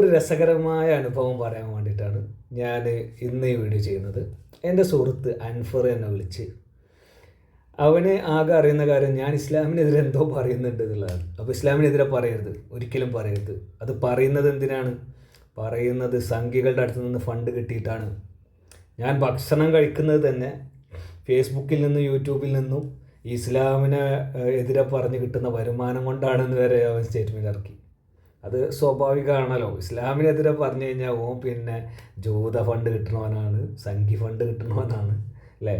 ഒരു രസകരമായ അനുഭവം പറയാൻ വേണ്ടിയിട്ടാണ് ഞാൻ ഇന്ന് ഈ വീഡിയോ ചെയ്യുന്നത്. എന്റെ സുഹൃത്ത് അൻഫർ എന്നെ വിളിച്ച് അവനെ ആകെ അറിയുന്ന കാര്യം ഞാൻ ഇസ്ലാമിനെതിരെ എന്തോ പറയുന്നുണ്ട് എന്നുള്ളതാണ്. അപ്പോൾ ഇസ്ലാമിനെതിരെ പറയരുത് ഒരിക്കലും പറയരുത്. അത് പറയുന്നത് എന്തിനാണ്? പറയുന്നത് സംഖ്യകളുടെ അടുത്ത് നിന്ന് ഫണ്ട് കിട്ടിയിട്ടാണ്. ഞാൻ ഭക്ഷണം കഴിക്കുന്നത് തന്നെ ഫേസ്ബുക്കിൽ നിന്നും യൂട്യൂബിൽ നിന്നും ഇസ്ലാമിനെ എതിരെ പറഞ്ഞ് കിട്ടുന്ന വരുമാനം കൊണ്ടാണെന്ന് വരെ അവൻ സ്റ്റേറ്റ്മെന്റ് ഇറക്കി. അത് സ്വാഭാവികമാണല്ലോ. ഇസ്ലാമിനെതിരെ പറഞ്ഞു കഴിഞ്ഞാൽ ഓ പിന്നെ ജൂത ഫണ്ട് കിട്ടണവനാണ് സംഖ്യ ഫണ്ട് കിട്ടണവനാണ് അല്ലേ?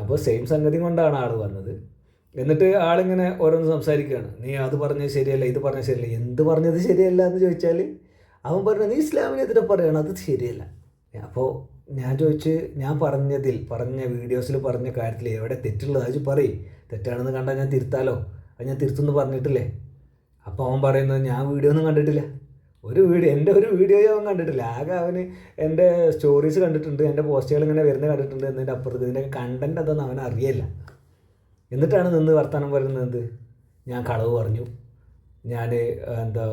അപ്പോൾ സെയിം സംഗതി കൊണ്ടാണ് ആൾ വന്നത്. എന്നിട്ട് ആളിങ്ങനെ ഓരോന്ന് സംസാരിക്കുകയാണ് നീ അത് പറഞ്ഞത് ശരിയല്ല ഇത് പറഞ്ഞത് ശരിയല്ല. എന്ത് പറഞ്ഞത് ശരിയല്ല എന്ന് ചോദിച്ചാൽ അവൻ പറഞ്ഞു നീ ഇസ്ലാമിനെതിരെ പറയണം അത് ശരിയല്ല. അപ്പോൾ ഞാൻ ചോദിച്ച് ഞാൻ പറഞ്ഞതിൽ പറഞ്ഞ വീഡിയോസിൽ പറഞ്ഞ കാര്യത്തിൽ എവിടെ തെറ്റുള്ളത്? അത് പറയും. തെറ്റാണെന്ന് കണ്ടാൽ ഞാൻ തിരുത്താലോ? അത് ഞാൻ തിരുത്തുമെന്ന് പറഞ്ഞിട്ടില്ലേ? അപ്പോൾ അവൻ പറയുന്നത് ഞാൻ വീഡിയോ ഒന്നും കണ്ടിട്ടില്ല. ഒരു വീഡിയോ എന്റെ ഒരു വീഡിയോയും അവൻ കണ്ടിട്ടില്ല. ആകെ അവന് എന്റെ സ്റ്റോറീസ് കണ്ടിട്ടുണ്ട് എന്റെ പോസ്റ്റുകൾ ഇങ്ങനെ വരുന്നത് കണ്ടിട്ടുണ്ട് എന്നതിന്റെ അപ്പുറത്ത് ഇതിന്റെ കണ്ടന്റ് അതൊന്നും അവൻ അറിയില്ല. എന്നിട്ടാണ് നിന്ന് വർത്തമാനം പറയുന്നത്. ഞാൻ കളവ് പറഞ്ഞു. ഞാൻ എന്താ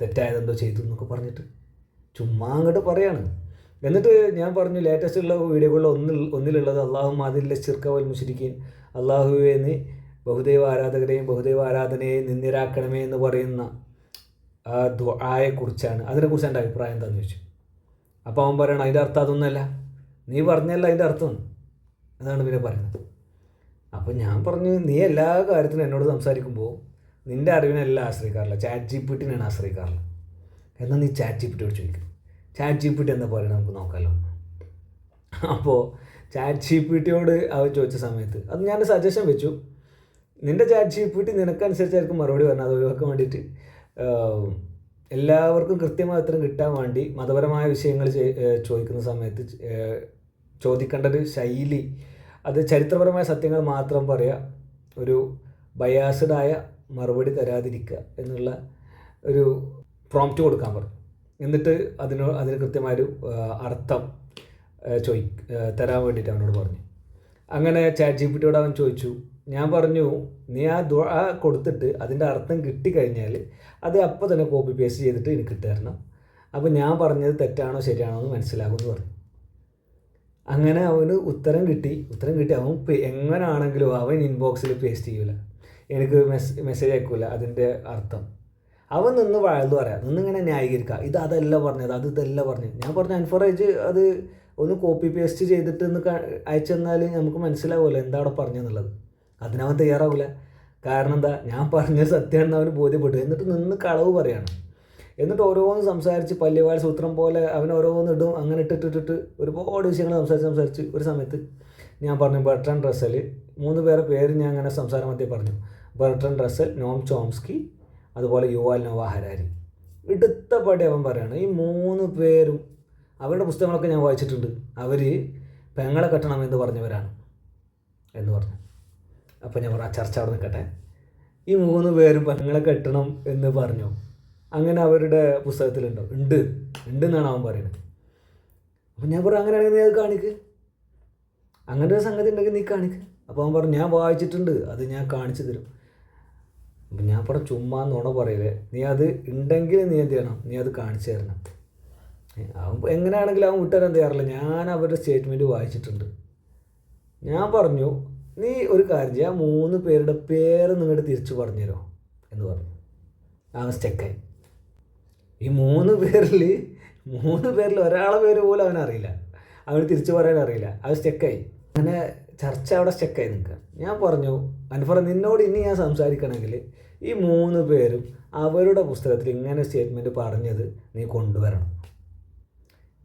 തെറ്റായതെന്തോ ചെയ്തു എന്നൊക്കെ പറഞ്ഞിട്ട് ചുമ്മാ അങ്ങോട്ട് പറയാണ്. എന്നിട്ട് ഞാൻ പറഞ്ഞു ലേറ്റസ്റ്റ് ഉള്ള വീഡിയോകളിൽ ഒന്നിൽ ഒന്നിലുള്ളത് അള്ളാഹു മാതിലെ ചിർക്കവൽ മുഷിരിക്കീൻ അള്ളാഹുവെ നീ ബഹുദൈവ ആരാധകരെയും ബഹുദൈവ ആരാധനയെയും നിന്ദിരാക്കണമേ എന്ന് പറയുന്ന ആ ദുആയെക്കുറിച്ചാണ്. അതിനെക്കുറിച്ച് എന്റെ അഭിപ്രായം എന്താണെന്ന് ചോദിച്ചു. അപ്പോൾ അവൻ പറയണം അതിന്റെ അർത്ഥം അതൊന്നുമല്ല. നീ പറഞ്ഞല്ല അതിന്റെ അർത്ഥം എന്നാണ് പിന്നെ പറയുന്നത്. അപ്പോൾ ഞാൻ പറഞ്ഞു നീ എല്ലാ കാര്യത്തിനും എന്നോട് സംസാരിക്കുമ്പോൾ നിന്റെ അറിവിനെല്ലാം ആശ്രയിക്കാറില്ല. ചാറ്റ് ജി പി ടിനാണ് ആശ്രയിക്കാറില്ല. എന്നാൽ നീ ചാറ്റ് ജി പി ടിയോട് ചോദിക്കും. ചാറ്റ് ജി പി ടി എന്താ പറയുന്നത് നമുക്ക് നോക്കാമല്ലോ അപ്പോൾ ചാറ്റ് ജി പി ടിയോട് അവർ ചോദിച്ച സമയത്ത് അത് ഞാൻ സജഷൻ വെച്ചു. നിന്റെ ചാറ്റ് ജി പി ടി നിനക്കനുസരിച്ചായിരിക്കും മറുപടി പറഞ്ഞത് അത് ഒഴിവാക്കാൻ വേണ്ടിയിട്ട്. എല്ലാവർക്കും കൃത്യമായ ഉത്തരം കിട്ടാൻ വേണ്ടി മതപരമായ വിഷയങ്ങൾ ചോദിക്കുന്ന സമയത്ത് ചോദിക്കേണ്ട ഒരു ശൈലി. അത് ചരിത്രപരമായ സത്യങ്ങൾ മാത്രം പറയുക ഒരു ബയാസ്ഡായ മറുപടി തരാതിരിക്കുക എന്നുള്ള ഒരു പ്രോംപ്റ്റ് കൊടുക്കാൻ പറഞ്ഞു എന്നിട്ട് അതിനോ അതിന് കൃത്യമായൊരു അർത്ഥം ചോദി തരാൻ വേണ്ടിയിട്ട് അവനോട് പറഞ്ഞു. അങ്ങനെ ചാറ്റ് ജി പി ടിയോട് അവൻ ചോദിച്ചു. ഞാൻ പറഞ്ഞു നീ ആ ദുആ കൊടുത്തിട്ട് അതിന്റെ അർത്ഥം കിട്ടിക്കഴിഞ്ഞാൽ അത് അപ്പോൾ തന്നെ കോപ്പി പേസ്റ്റ് ചെയ്തിട്ട് എനിക്ക് ഇട്ട് തരണം അപ്പോൾ ഞാൻ പറഞ്ഞത് തെറ്റാണോ ശരിയാണോ എന്ന് മനസ്സിലാകുമെന്ന് പറഞ്ഞു. അങ്ങനെ അവന് ഉത്തരം കിട്ടി. ഉത്തരം കിട്ടി. അവൻ എങ്ങനെയാണെങ്കിലും അവൻ ഇൻബോക്സിൽ പേസ്റ്റ് ചെയ്യൂല. എനിക്ക് മെസ് മെസ്സേജ് അയക്കൂല അതിന്റെ അർത്ഥം. അവൻ നിന്ന് വഴന്നു പറയാം. നിന്നിങ്ങനെ ന്യായീകരിക്കുക. ഇത് അതല്ല പറഞ്ഞത് അത് ഇതല്ല പറഞ്ഞത്. ഞാൻ പറഞ്ഞു അൻഫറേജ് അത് ഒന്ന് കോപ്പി പേസ്റ്റ് ചെയ്തിട്ട് ഒന്ന് അയച്ചു തന്നാൽ നമുക്ക് മനസ്സിലാവുമല്ലോ എന്താണ് പറഞ്ഞെന്നുള്ളത് അതിനവൻ തയ്യാറാവില്ല കാരണം എന്താ? ഞാൻ പറഞ്ഞത് സത്യമാണെന്ന് അവന് ബോധ്യപ്പെട്ടു എന്നിട്ട് നിന്ന് കളവ് പറയാണ്. എന്നിട്ട് ഓരോന്ന് സംസാരിച്ച് പല്ലിവാഴ സൂത്രം പോലെ അവൻ ഓരോന്ന് ഇടും. അങ്ങനെ ഇട്ടിട്ടിട്ടിട്ട് ഒരുപാട് വിഷയങ്ങൾ സംസാരിച്ച് സംസാരിച്ച് ഒരു സമയത്ത് ഞാൻ പറഞ്ഞു ബർട്ടൺ റസൽ മൂന്ന് പേരെ പേര് ഞാൻ അങ്ങനെ സംസാരം മധ്യേ പറഞ്ഞു. ബർട്ടൺ റസൽ നോം ചോംസ്കി അതുപോലെ യുവാൽ നോവ ഹരാരി. എടുത്ത പടി അവൻ പറയാണ്. ഈ മൂന്ന് പേരും അവരുടെ പുസ്തകങ്ങളൊക്കെ ഞാൻ വായിച്ചിട്ടുണ്ട്. അവർ പെങ്ങളെ കെട്ടണമെന്ന് പറഞ്ഞവരാണ് എന്ന് പറഞ്ഞു. അപ്പോൾ ഞാൻ പറഞ്ഞു ആ ചർച്ച അവിടെ നിൽക്കട്ടെ. ഈ മൂന്ന് പേരും പെങ്ങളെ കെട്ടണം എന്ന് പറഞ്ഞു. അങ്ങനെ അവരുടെ പുസ്തകത്തിലുണ്ടോ. ഉണ്ട്. ഉണ്ട് എന്നാണ് അവൻ പറയുന്നത്. അപ്പം ഞാൻ പറഞ്ഞു അങ്ങനെയാണെങ്കിൽ നീ അത് കാണിക്ക്. അങ്ങനെ ഒരു സംഗതി ഉണ്ടെങ്കിൽ നീ കാണിക്ക്. അപ്പോൾ അവൻ പറഞ്ഞു ഞാൻ വായിച്ചിട്ടുണ്ട്. അത് ഞാൻ കാണിച്ചു തരും. അപ്പം ഞാൻ പറഞ്ഞു ചുമ്മാ നുണ പറയില്ലേ നീ അത് ഉണ്ടെങ്കിൽ നീ എന്ത് ചെയ്യണം? നീ അത് കാണിച്ചു തരണം. അവൻ എങ്ങനെയാണെങ്കിലും അവൻ വിട്ടുതരാൻ തയ്യാറില്ല. ഞാൻ അവരുടെ സ്റ്റേറ്റ്മെന്റ് വായിച്ചിട്ടുണ്ട്. ഞാൻ പറഞ്ഞു നീ ഒരു കാര്യം ചെയ്യാം മൂന്ന് പേരുടെ പേര് നിങ്ങളുടെ തിരിച്ചു പറഞ്ഞുതരോ എന്ന് പറഞ്ഞു. അവൻ സ്റ്റെക്കായി. ഈ മൂന്ന് പേരിൽ മൂന്ന് പേരിൽ ഒരാളെ പേര് പോലും അവനറിയില്ല അവന് തിരിച്ചു പറയാൻ അറിയില്ല. അത് സ്റ്റെക്കായി. അങ്ങനെ ചർച്ച അവിടെ സ്റ്റെക്കായി നിൽക്കുക. ഞാൻ പറഞ്ഞു അൻഫറ നിന്നോട് ഇനി ഞാൻ സംസാരിക്കണമെങ്കിൽ ഈ മൂന്ന് പേരും അവരുടെ പുസ്തകത്തിൽ ഇങ്ങനെ സ്റ്റേറ്റ്മെന്റ് പറഞ്ഞത് നീ കൊണ്ടുവരണം.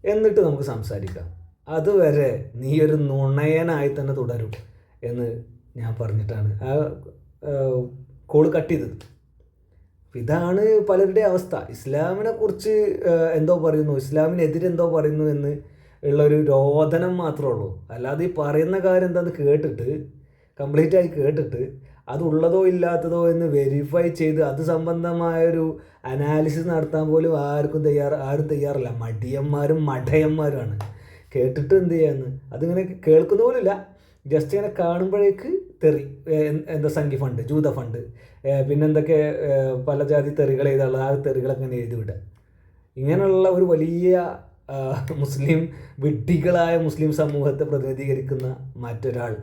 എന്നിട്ട് നമുക്ക് സംസാരിക്കാം. അതുവരെ നീ ഒരു നുണയനായി തന്നെ തുടരും. എന്ന് ഞാൻ പറഞ്ഞിട്ടാണ്. ആ കോൾ കട്ട് ചെയ്തത്. ഇതാണ് പലരുടെ അവസ്ഥ. ഇസ്ലാമിനെ കുറിച്ച് എന്തോ പറയുന്നു. ഇസ്ലാമിനെതിരെന്തോ പറയുന്നു എന്ന് ഉള്ളൊരു രോദനം മാത്രമേ ഉള്ളൂ. അല്ലാതെ ഈ പറയുന്ന കാര്യം എന്താണെന്ന് കേട്ടിട്ട് കംപ്ലീറ്റ് ആയി കേട്ടിട്ട് അതുള്ളതോ ഇല്ലാത്തതോ എന്ന് വെരിഫൈ ചെയ്ത് അത് സംബന്ധമായൊരു അനാലിസിസ് നടത്താൻ പോലും ആർക്കും തയ്യാർ ആരും തയ്യാറല്ല. മടിയന്മാരും മഠയന്മാരുമാണ് കേട്ടിട്ട് എന്ത് ചെയ്യാന്ന്? അതിങ്ങനെ കേൾക്കുന്ന പോലില്ല ജസ്റ്റ് ഇങ്ങനെ കാണുമ്പോഴേക്ക് തെറി എന്താ സംഖ്യ ഫണ്ട് ജൂത ഫണ്ട് പിന്നെന്തൊക്കെ പല ജാതി തെറികൾ എഴുതാനുള്ള ആ തെറികളൊക്കെ ഇങ്ങനെ എഴുതി വിടുക. ഇങ്ങനെയുള്ള ഒരു വലിയ മുസ്ലിം വിഡ്ഢികളായ മുസ്ലിം സമൂഹത്തെ പ്രതിനിധീകരിക്കുന്ന മറ്റൊരാൾ